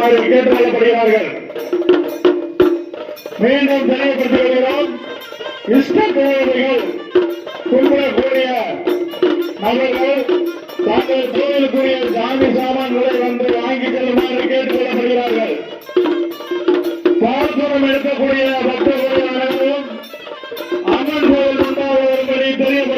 வருமாறு கேட்டுக்கொள்ளப்படுகிறார்கள் மீண்டும் தெளிவுபடுத்தி வருகிறோம் இஷ்ட கோவில்கள் நபர்கள் தங்கள் கோவிலுக்குரிய சாமி சாமான்களை வந்து வாங்கி செல்லுமாறு கேட்டுக்கொள்ளப்படுகிறார்கள். பால்குடம் எடுக்கக்கூடிய பக்தர்கள் அனைவரும் அம்மன் கோவில் உண்டாவதற்கு தெரியப்படுகிறது